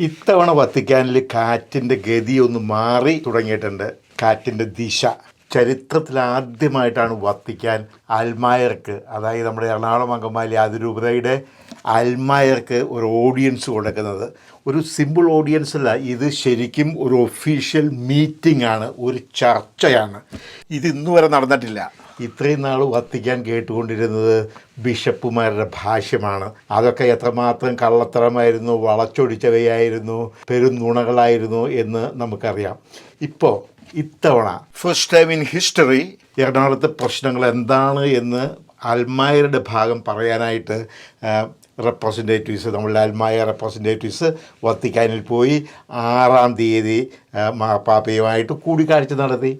ഇത്തവണ വത്തിക്കാനിൽ കാറ്റിന്റെ ഗതി ഒന്ന് മാറി തുടങ്ങിയിട്ടുണ്ട്. കാറ്റിന്റെ ദിശ. ചരിത്രത്തിൽ ആദ്യമായിട്ടാണ് വത്തിക്കാൻ അൽമായർക്ക് അതായത് നമ്മുടെ എറണാകുളം അങ്കമാലി അതിരൂപതയുടെ അൽമായർക്ക് ഒരു ഓഡിയൻസ് കൊടുക്കുന്നത്. ഒരു സിമ്പിൾ ഓഡിയൻസ് അല്ല ഇത് ശരിക്കും ഒരു ഒഫീഷ്യൽ മീറ്റിംഗ് ആണ് ഒരു ചർച്ചയാണ്. ഇത് ഇന്നു വരെ നടന്നിട്ടില്ല. ഇത്രയും നാൾ വത്തിക്കാൻ കേട്ടുകൊണ്ടിരുന്നത് ബിഷപ്പുമാരുടെ ഭാഷ്യമാണ്. അതൊക്കെ എത്രമാത്രം കള്ളത്തരമായിരുന്നു വളച്ചൊടിച്ചവയായിരുന്നു പെരുന്നുണകളായിരുന്നു എന്ന് നമുക്കറിയാം. ഇപ്പോൾ ഇത്തവണ ഫസ്റ്റ് ടൈം ഇൻ ഹിസ്റ്ററി എറണാകുളത്തെ പ്രശ്നങ്ങൾ എന്താണ് എന്ന് അൽമായരുടെ ഭാഗം പറയാനായിട്ട് റെപ്രസെന്റേറ്റീവ്സ് നമ്മളുടെ അൽമായ റെപ്രസെന്റേറ്റീവ്സ് വത്തിക്കാനിൽ പോയി ആറാം തീയതി മാപ്പാപ്പയുമായിട്ട് കൂടിക്കാഴ്ച നടത്തി.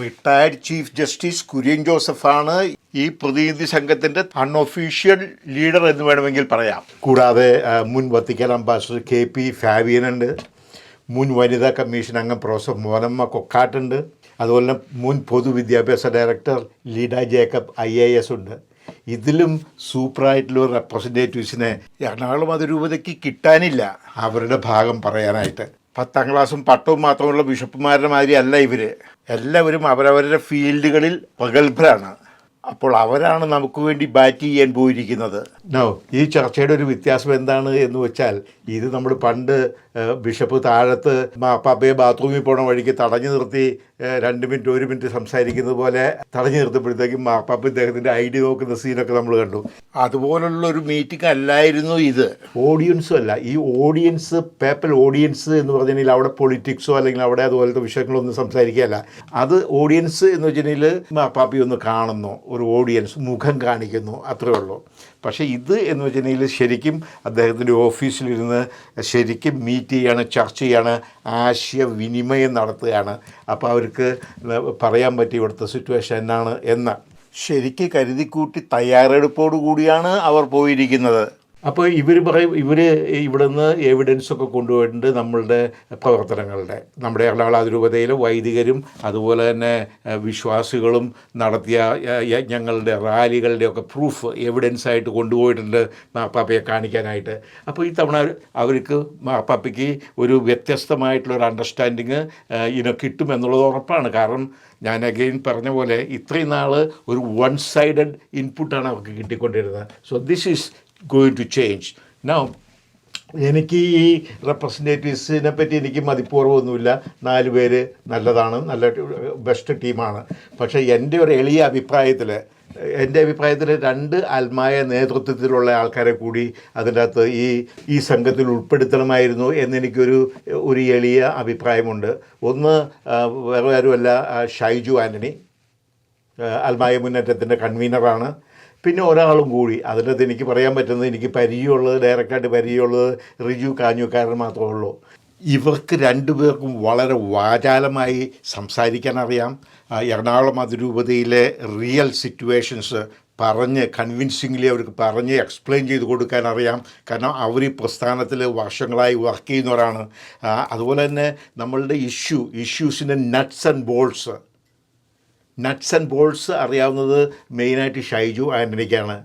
റിട്ടയർഡ് ചീഫ് ജസ്റ്റിസ് കുര്യൻ ജോസഫാണ് ഈ പ്രതിനിധി സംഘത്തിന്റെ അൺഒഫീഷ്യൽ ലീഡർ എന്ന് വേണമെങ്കിൽ പറയാം. കൂടാതെ മുൻ വത്തിക്കാൻ അംബാസഡർ കെ പി ഉണ്ട് മുൻ വനിതാ കമ്മീഷൻ അംഗം പ്രൊഫസർ മോനമ്മ കൊക്കാട്ടുണ്ട്. അതുപോലെ തന്നെ മുൻ പൊതുവിദ്യാഭ്യാസ director Leeda Jacob I A S ഉണ്ട്. ഇതിലും സൂപ്പറായിട്ടുള്ള റെപ്രസെന്റേറ്റീവ്സിനെ എറണാകുളം അതിരൂപതയ്ക്ക് കിട്ടാനില്ല അവരുടെ ഭാഗം പറയാനായിട്ട്. പത്താം ക്ലാസ്സും പട്ടവും മാത്രമുള്ള ബിഷപ്പുമാരുടെ മാതിരി അല്ല ഇവർ എല്ലാവരും അവരവരുടെ ഫീൽഡുകളിൽ പ്രഗത്ഭരാണ്. അപ്പോൾ അവരാണ് നമുക്ക് വേണ്ടി ബാറ്റ് ചെയ്യാൻ പോയിരിക്കുന്നത്. നോ ഈ ചർച്ചയുടെ ഒരു വ്യത്യാസം എന്താണ് എന്ന് വെച്ചാൽ ഇത് നമ്മൾ പണ്ട് ബിഷപ്പ് താഴത്ത് പാപ്പയെ ബാത്റൂമിൽ പോണ വഴിക്ക് തടഞ്ഞു നിർത്തി രണ്ട് മിനിറ്റ് ഒരു മിനിറ്റ് സംസാരിക്കുന്നത് പോലെ തടഞ്ഞു നിർത്തപ്പോഴത്തേക്കും മാപ്പാപ്പ ഇദ്ദേഹത്തിന്റെ ഐ ഡി നോക്കുന്ന സീനൊക്കെ നമ്മൾ കണ്ടു. അതുപോലുള്ള ഒരു മീറ്റിംഗ് അല്ലായിരുന്നു ഇത് ഓഡിയൻസും അല്ല ഈ ഓഡിയൻസ് പേപ്പൽ ഓഡിയൻസ് എന്ന് പറഞ്ഞിട്ടുണ്ടെങ്കിൽ അവിടെ പൊളിറ്റിക്സോ അല്ലെങ്കിൽ അവിടെ അതുപോലത്തെ വിഷയങ്ങളൊന്നും സംസാരിക്കുകയല്ല. അത് ഓഡിയൻസ് എന്ന് വെച്ചിട്ടുണ്ടെങ്കിൽ മാപ്പാപ്പി ഒന്ന് കാണുന്നു ഒരു ഓഡിയൻസ് മുഖം കാണിക്കുന്നു അത്രയേ ഉള്ളൂ. പക്ഷേ ഇത് എന്ന് വെച്ചിട്ടുണ്ടെങ്കിൽ ശരിക്കും അദ്ദേഹത്തിന്റെ ഓഫീസിലിരുന്ന് ശരിക്കും മീറ്റ് ചെയ്യാണ് ചർച്ച ചെയ്യാണ് ആശയവിനിമയം നടത്തുകയാണ്. അപ്പോൾ അവർക്ക് പറയാൻ പറ്റിയ ഇവിടുത്തെ സിറ്റുവേഷൻ എന്നാണ് എന്ന്. ശരിക്ക് കരുതിക്കൂട്ടി തയ്യാറെടുപ്പോടു കൂടിയാണ് അവർ പോയിരിക്കുന്നത്. അപ്പോൾ ഇവർ പറയും ഇവർ ഇവിടുന്ന് എവിഡൻസ് ഒക്കെ കൊണ്ടുപോയിട്ടുണ്ട് നമ്മളുടെ പ്രവർത്തനങ്ങളുടെ. നമ്മുടെ എറണാകുളം അതിരൂപതയിൽ വൈദികരും അതുപോലെ തന്നെ വിശ്വാസികളും നടത്തിയ യജ്ഞങ്ങളുടെ റാലികളുടെ ഒക്കെ പ്രൂഫ് എവിഡൻസ് ആയിട്ട് കൊണ്ടുപോയിട്ടുണ്ട് മാപ്പാപ്പയെ കാണിക്കാനായിട്ട്. അപ്പോൾ ഈ തവണ അവർക്ക് മാപ്പാപ്പയ്ക്ക് ഒരു വ്യത്യസ്തമായിട്ടുള്ളൊരു അണ്ടർസ്റ്റാൻഡിങ് ഇതിനെ കിട്ടുമെന്നുള്ളത് ഉറപ്പാണ്. കാരണം ഞാൻ അഗെയിൻ പറഞ്ഞ പോലെ ഇത്രയും നാൾ ഒരു വൺ സൈഡഡ് ഇൻപുട്ടാണ് അവർക്ക് കിട്ടിക്കൊണ്ടിരുന്നത്. So this is going to change now എനിക്ക് ഈ റെപ്രസെന്റേറ്റീവ്സിനെ പറ്റി എനിക്ക് മതിപ്പൂർവമൊന്നുമില്ല. നാല് പേര് നല്ലതാണ് നല്ല ബെസ്റ്റ് ടീമാണ് പക്ഷേ എന്റെ ഒരു എളിയ അഭിപ്രായത്തിൽ എന്റെ അഭിപ്രായത്തിൽ രണ്ട് ആത്മായ നേതൃത്വത്തിലുള്ള ആൾക്കാരെ കൂടി അതിന്റെ അകത്ത് ഈ ഈ സംഘത്തിൽ ഉൾപ്പെടുത്തണമായിരുന്നു എന്നെനിക്കൊരു ഒരു എളിയ അഭിപ്രായമുണ്ട്. ഒന്ന് വേറെ ആരുമല്ല ഷൈജു ആന്റണി ആത്മായ മുന്നേറ്റത്തിന്റെ കൺവീനറാണ് പിന്നെ ഒരാളും കൂടി. അതിനകത്ത് എനിക്ക് പറയാൻ പറ്റുന്നത് എനിക്ക് പരിചയമുള്ളത് ഡയറക്റ്റായിട്ട് പരിചയമുള്ളത് റിജു കാഞ്ഞുക്കാരൻ മാത്രമേ ഉള്ളൂ. ഇവർക്ക് രണ്ടുപേർക്കും വളരെ വാചാലമായി സംസാരിക്കാൻ അറിയാം. എറണാകുളം അതിരൂപതയിലെ റിയൽ സിറ്റുവേഷൻസ് പറഞ്ഞ് കൺവിൻസിംഗ്ലി അവർക്ക് പറഞ്ഞ് എക്സ്പ്ലെയിൻ ചെയ്ത് കൊടുക്കാൻ അറിയാം. കാരണം അവർ ഈ പ്രസ്ഥാനത്തിൽ വർഷങ്ങളായി വർക്ക് ചെയ്യുന്നവരാണ്. അതുപോലെ തന്നെ നമ്മളുടെ issue ഇഷ്യൂസിന്റെ nuts and bolts nuts and bolts അറിയാവുന്നത് മെയിനായിട്ട് ഷൈജു ആന്റണിക്കാണ്.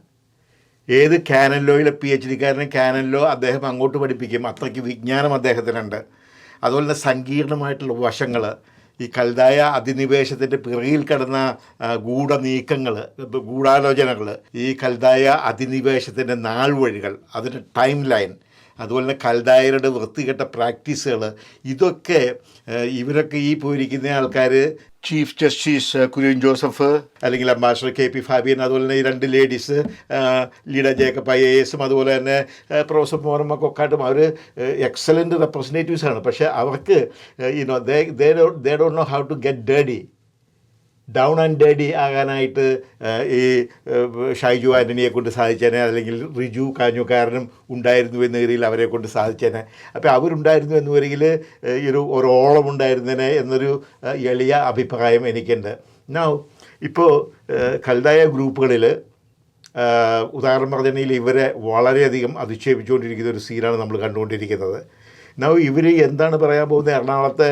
ഏത് കാനലോയിലെ പി എച്ച് ഡിക്കാരനെ കാനൻലോ അദ്ദേഹം അങ്ങോട്ട് പഠിപ്പിക്കും. അത്രയ്ക്ക് വിജ്ഞാനം അദ്ദേഹത്തിനുണ്ട്. അതുപോലെ തന്നെ സങ്കീർണമായിട്ടുള്ള വശങ്ങൾ ഈ കൽതായ അധിനിവേശത്തിന്റെ പിറകിൽ കിടന്ന ഗൂഢനീക്കങ്ങൾ ഗൂഢാലോചനകൾ ഈ കൽതായ അധിനിവേശത്തിന്റെ നാൾ വഴികൾ അതിന്റെ ടൈം ലൈൻ അതുപോലെ തന്നെ കൽദായരുടെ വൃത്തികെട്ട പ്രാക്ടീസുകൾ ഇതൊക്കെ ഇവരൊക്കെ ഈ പോയിരിക്കുന്ന ആൾക്കാർ ചീഫ് ജസ്റ്റിസ് കുര്യൻ ജോസഫ് അല്ലെങ്കിൽ അംബാസഡർ കെ പി ഫാബിയൻ അതുപോലെ തന്നെ ഈ രണ്ട് ladies Leeda Jacob I A എസും അതുപോലെ തന്നെ പ്രൊഫസർ മോറമ്മ കൊക്കാട്ടും അവർ എക്സലന്റ് റെപ്രസെന്റേറ്റീവ്സ് ആണ്. പക്ഷേ അവർക്ക് you know they they don't know how to get daddy down and daddy ആകാനായിട്ട് ഈ ഷൈജു ആന്റണിയെ കൊണ്ട് സാധിച്ചേനെ അല്ലെങ്കിൽ റിജു കാഞ്ഞുകാരനും ഉണ്ടായിരുന്നു എന്ന രീതിയിൽ അവരെ കൊണ്ട് സാധിച്ചേനെ. അപ്പോൾ അവരുണ്ടായിരുന്നു എന്ന് വരികിൽ ഈ ഒരു ഒരോളം ഉണ്ടായിരുന്നേനെ എന്നൊരു എളിയ അഭിപ്രായം എനിക്കുണ്ട്. നൗ ഇപ്പോൾ കൽതായ ഗ്രൂപ്പുകളിൽ ഉദാഹരണം പറഞ്ഞിട്ടുണ്ടെങ്കിൽ ഇവരെ വളരെയധികം അധിക്ഷേപിച്ചുകൊണ്ടിരിക്കുന്ന ഒരു സീനാണ് നമ്മൾ കണ്ടുകൊണ്ടിരിക്കുന്നത്. നൗ ഇവർ എന്താണ് പറയാൻ പോകുന്നത്? എറണാകുളത്തെ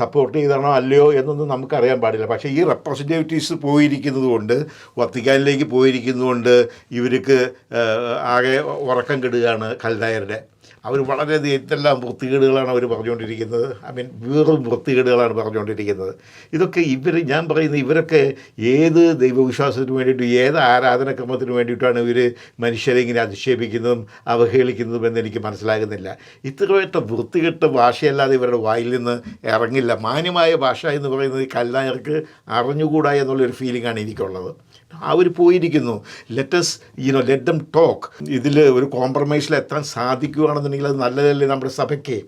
സപ്പോർട്ട് ചെയ്താണോ അല്ലയോ എന്നൊന്നും നമുക്കറിയാൻ പാടില്ല. പക്ഷേ ഈ റെപ്രസെന്റേറ്റീവ്സ് പോയിരിക്കുന്നത് കൊണ്ട് വത്തിക്കാനിലേക്ക് പോയിരിക്കുന്നതുകൊണ്ട് ഇവർക്ക് ആകെ ഉറക്കം കെടുകയാണ് കൽദായരുടെ അവർ വളരെയധികം എന്തെല്ലാം വൃത്തികേടുകളാണ് അവർ പറഞ്ഞുകൊണ്ടിരിക്കുന്നത്. ഐ മീൻ വെറും വൃത്തികേടുകളാണ് പറഞ്ഞുകൊണ്ടിരിക്കുന്നത്. ഇതൊക്കെ ഇവർ ഞാൻ പറയുന്നത് ഇവരൊക്കെ ഏത് ദൈവവിശ്വാസത്തിന് വേണ്ടിയിട്ട് ഏത് ആരാധനക്രമത്തിന് വേണ്ടിയിട്ടാണ് ഇവർ മനുഷ്യരെ ഇങ്ങനെ അധിക്ഷേപിക്കുന്നതും അവഹേളിക്കുന്നതും എന്ന് എനിക്ക് മനസ്സിലാകുന്നില്ല. ഇത്രയേറ്റ വൃത്തികെട്ട ഭാഷയല്ലാതെ ഇവരുടെ വായിൽ നിന്ന് ഇറങ്ങില്ല. മാന്യമായ ഭാഷ എന്ന് പറയുന്നത് കല്ലായർക്ക് അറിഞ്ഞുകൂടാ എന്നുള്ളൊരു ഫീലിംഗാണ് എനിക്കുള്ളത്. അവർ പോയിരിക്കുന്നു. Let's you know let them talk ഇതിൽ ഒരു കോംപ്രമൈസിൽ എത്താൻ സാധിക്കുകയാണെന്നുണ്ടെങ്കിൽ അത് നല്ലതല്ലേ നമ്മുടെ സഭയ്ക്ക്?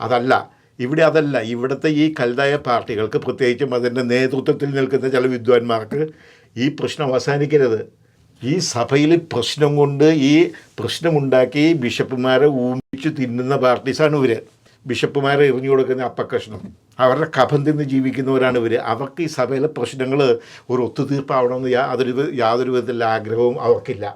അതല്ല. ഇവിടെ അതല്ല. ഇവിടുത്തെ ഈ കൽതായ പാർട്ടികൾക്ക് പ്രത്യേകിച്ചും അതിന്റെ നേതൃത്വത്തിൽ നിൽക്കുന്ന ചില വിദ്വാൻമാർക്ക് ഈ പ്രശ്നം അവസാനിക്കരുത്. ഈ സഭയിൽ പ്രശ്നം കൊണ്ട് ഈ പ്രശ്നമുണ്ടാക്കി ബിഷപ്പുമാരെ ഊമിച്ച് തിന്നുന്ന പാർട്ടീസാണ് ഇവർ ബിഷപ്പുമാരെ എറിഞ്ഞു കൊടുക്കുന്ന അപ്പക്കഷ്ണം. അവരുടെ കഫം തിന്ന് ജീവിക്കുന്നവരാണ് ഇവർ അവർക്ക് ഈ സഭയിലെ പ്രശ്നങ്ങൾ ഒരു ഒത്തുതീർപ്പാവണമെന്ന് യാതൊരു യാതൊരു വിധത്തിലുള്ള ആഗ്രഹവും അവർക്കില്ല.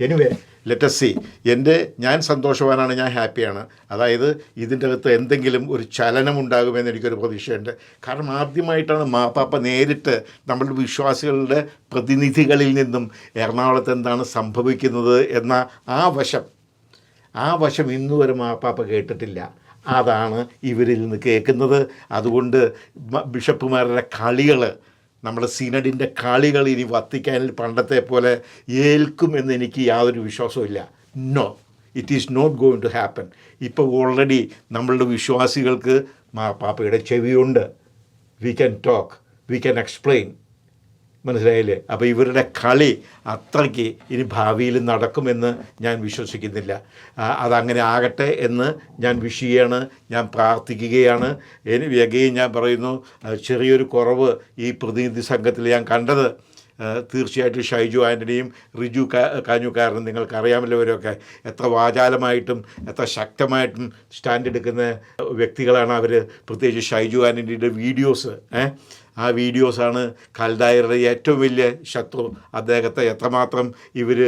എനിവേ ലെറ്റസ് സി എന്റെ ഞാൻ സന്തോഷവാനാണ് ഞാൻ ഹാപ്പിയാണ്. അതായത് ഇതിന്റെ അകത്ത് എന്തെങ്കിലും ഒരു ചലനം ഉണ്ടാകുമെന്ന് എനിക്കൊരു പ്രതീക്ഷയുണ്ട്. കാരണം ആദ്യമായിട്ടാണ് മാപ്പാപ്പ നേരിട്ട് നമ്മളുടെ വിശ്വാസികളുടെ പ്രതിനിധികളിൽ നിന്നും എറണാകുളത്ത് എന്താണ് സംഭവിക്കുന്നത് എന്ന ആ വശം ആ വശം ഇന്നുവരെ മാപ്പാപ്പ കേട്ടിട്ടില്ല. അതാണ് ഇവരിൽ നിന്ന് കേൾക്കുന്നത്. അതുകൊണ്ട് ബിഷപ്പുമാരുടെ കളികൾ നമ്മുടെ സിനഡിന്റെ കളികൾ ഇനി വത്തിക്കാനിൽ പണ്ടത്തെ പോലെ ഏൽക്കും എന്ന് എനിക്ക് യാതൊരു വിശ്വാസവും no it is not going to happen ഇപ്പോൾ ഓൾറെഡി നമ്മളുടെ വിശ്വാസികൾക്ക് മാപ്പാപ്പയുടെ ചെവിയുണ്ട്. We can talk we can explain മനസ്സിലായില്ലേ? അപ്പോൾ ഇവരുടെ കളി അത്രയ്ക്ക് ഇനി ഭാവിയിൽ നടക്കുമെന്ന് ഞാൻ വിശ്വസിക്കുന്നില്ല. അതങ്ങനെ ആകട്ടെ എന്ന് ഞാൻ വിഷ് ചെയ്യാണ് ഞാൻ പ്രാർത്ഥിക്കുകയാണ്. എനിക്ക് വേഗയും ഞാൻ പറയുന്നു ചെറിയൊരു കുറവ് ഈ പ്രതിനിധി സംഘത്തിൽ ഞാൻ കണ്ടത്. തീർച്ചയായിട്ടും ഷൈജു ആന്റണിയും റിജു കാഞ്ഞുക്കാരനും കാഞ്ഞുകാരനും നിങ്ങൾക്ക് അറിയാമല്ലോ എത്ര വാചാലമായിട്ടും എത്ര ശക്തമായിട്ടും സ്റ്റാൻഡ് എടുക്കുന്ന വ്യക്തികളാണ് അവർ പ്രത്യേകിച്ച് ഷൈജു ആന്റണിയുടെ വീഡിയോസ് ആ വീഡിയോസാണ് കൽദായരുടെ ഏറ്റവും വലിയ ശത്രു. അദ്ദേഹത്തെ എത്രമാത്രം ഇവർ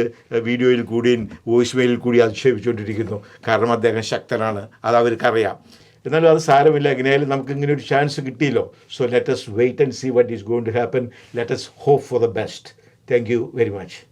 വീഡിയോയിൽ കൂടിയും വോയിസ് മെയിലിൽ കൂടി അധിക്ഷേപിച്ചുകൊണ്ടിരിക്കുന്നു. കാരണം അദ്ദേഹം ശക്തനാണ്. അത് അവർക്കറിയാം എന്നാലും അത് സാരമില്ല. എങ്ങനെയായാലും നമുക്ക് ഇങ്ങനെ ഒരു ചാൻസ് കിട്ടിയല്ലോ. So let's wait and see what is going to happen let's hope for the best thank you very much